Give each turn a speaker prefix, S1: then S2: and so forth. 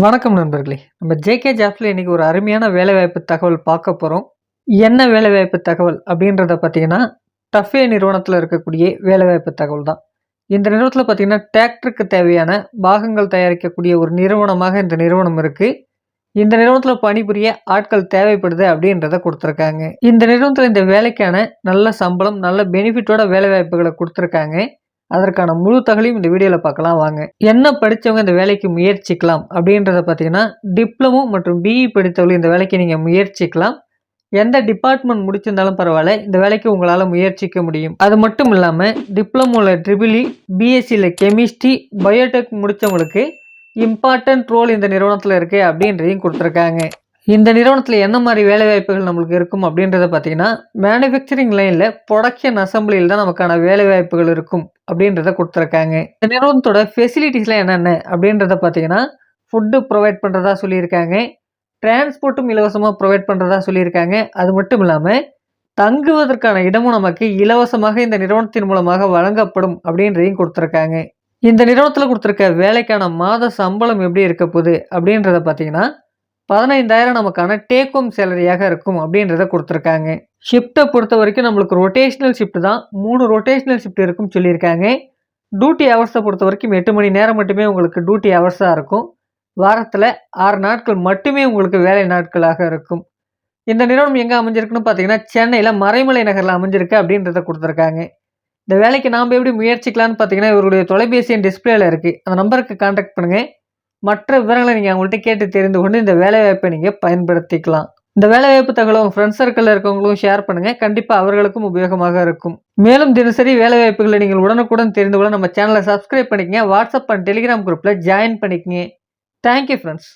S1: வணக்கம் நண்பர்களே. நம்ம ஜேகே ஜாப்ஸில் இன்றைக்கி ஒரு அருமையான வேலைவாய்ப்பு தகவல் பார்க்க போகிறோம் என்ன வேலைவாய்ப்பு தகவல் அப்படின்றத பார்த்தீங்கன்னா டஃபே நிறுவனத்தில் இருக்கக்கூடிய வேலைவாய்ப்பு தகவல் தான். இந்த நிறுவனத்தில் பார்த்தீங்கன்னா டிராக்டருக்கு தேவையான பாகங்கள் தயாரிக்கக்கூடிய ஒரு நிறுவனமாக இந்த நிறுவனம் இருக்குது இந்த நிறுவனத்தில் பணிபுரிய ஆட்கள் தேவைப்படுது அப்படின்றத கொடுத்துருக்காங்க. இந்த நிறுவனத்தில் இந்த வேலைக்கான நல்ல சம்பளம் நல்ல பெனிஃபிட்டோட வேலைவாய்ப்புகளை கொடுத்துருக்காங்க. அதற்கான முழு தகவலையும் இந்த வீடியோவில் பார்க்கலாம். வாங்க. என்ன படித்தவங்க இந்த வேலைக்கு முயற்சிக்கலாம்? அப்படின்றத பார்த்தீங்கன்னா டிப்ளமோ மற்றும் பிஇ படித்தவர்கள் இந்த வேலைக்கு நீங்கள் முயற்சிக்கலாம். எந்த டிபார்ட்மெண்ட் முடிச்சிருந்தாலும் பரவாயில்ல இந்த வேலைக்கு உங்களால் முயற்சிக்க முடியும். அது மட்டும் இல்லாமல் டிப்ளமோவில் ட்ரிபிளி பிஎஸ்சியில் கெமிஸ்ட்ரி பயோடெக் முடித்தவங்களுக்கு இம்பார்ட்டன்ட் ரோல் இந்த நிறுவனத்தில் இருக்குது அப்படின்றதையும் கொடுத்துருக்காங்க. இந்த நிறுவனத்தில் என்ன மாதிரி வேலைவாய்ப்புகள் நம்மளுக்கு இருக்கும் அப்படின்றத பார்த்தீங்கன்னா மேனுஃபேக்சரிங் லைனில் ப்ரொடக்ஷன் அசம்பிளியில் தான் நமக்கான வேலைவாய்ப்புகள் இருக்கும் அப்படின்றத கொடுத்துருக்காங்க. இந்த நிறுவனத்தோட ஃபெசிலிட்டிஸ்லாம் என்னென்ன அப்படின்றத பார்த்தீங்கன்னா ஃபுட்டு ப்ரொவைட் பண்ணுறதா சொல்லியிருக்காங்க. டிரான்ஸ்போர்ட்டும் இலவசமாக ப்ரொவைட் பண்ணுறதா சொல்லியிருக்காங்க. அது மட்டும் இல்லாமல் தங்குவதற்கான இடமும் நமக்கு இலவசமாக இந்த நிறுவனத்தின் மூலமாக வழங்கப்படும் அப்படின்றதையும் கொடுத்துருக்காங்க. இந்த நிறுவனத்தில் கொடுத்துருக்க வேலைக்கான மாத சம்பளம் எப்படி இருக்க போகுது அப்படின்றத பார்த்தீங்கன்னா பதினைந்தாயிரம் நமக்கான டேக் ஹோம் சேலரியாக இருக்கும் அப்படின்றத கொடுத்துருக்காங்க. ஷிஃப்ட்டை பொறுத்த வரைக்கும் நம்மளுக்கு ரொட்டேஷ்னல் ஷிஃப்ட் தான். மூணு ரொட்டேஷ்னல் ஷிஃப்ட் இருக்கும்னு சொல்லியிருக்காங்க. டியூட்டி ஹவர்ஸை பொறுத்த வரைக்கும் எட்டு மணி நேரம் மட்டுமே உங்களுக்கு டியூட்டி ஹவர்ஸாக இருக்கும். வாரத்தில் ஆறு நாட்கள் மட்டுமே உங்களுக்கு வேலை நாட்களாக இருக்கும். இந்த நிறுவனம் எங்கே அமைஞ்சிருக்குன்னு பார்த்தீங்கன்னா சென்னையில் மறைமலை நகரில் அமைஞ்சிருக்கு அப்படின்றத கொடுத்துருக்காங்க. இந்த வேலைக்கு நாம் எப்படி முயற்சிக்கலாம்னு பார்த்தீங்கன்னா இவருடைய தொலைபேசியின் டிஸ்பிளேல இருக்குது அந்த நம்பருக்கு கான்டாக்ட் பண்ணுங்கள் மற்ற விவரங்களை நீங்கள் அவங்கள்ட்ட கேட்டு தெரிந்து கொண்டு இந்த வேலைவாய்ப்பை நீங்கள் பயன்படுத்திக்கலாம். இந்த வேலைவாய்ப்பு தகவல் உங்கள் ஃப்ரெண்ட்ஸ் சர்க்கிளில் இருக்கவங்களும் ஷேர் பண்ணுங்கள் கண்டிப்பாக அவர்களுக்கும் உபயோகமாக இருக்கும். மேலும் தினசரி வேலைவாய்ப்புகளை நீங்கள் உடனுக்குடன் தெரிந்து கொள்ள நம்ம சேனலை சப்ஸ்கிரைப் பண்ணிக்கங்க. வாட்ஸ்அப் அண்ட் டெலிகிராம் குரூப்பில் ஜாயின் பண்ணிக்கங்க. Thank you friends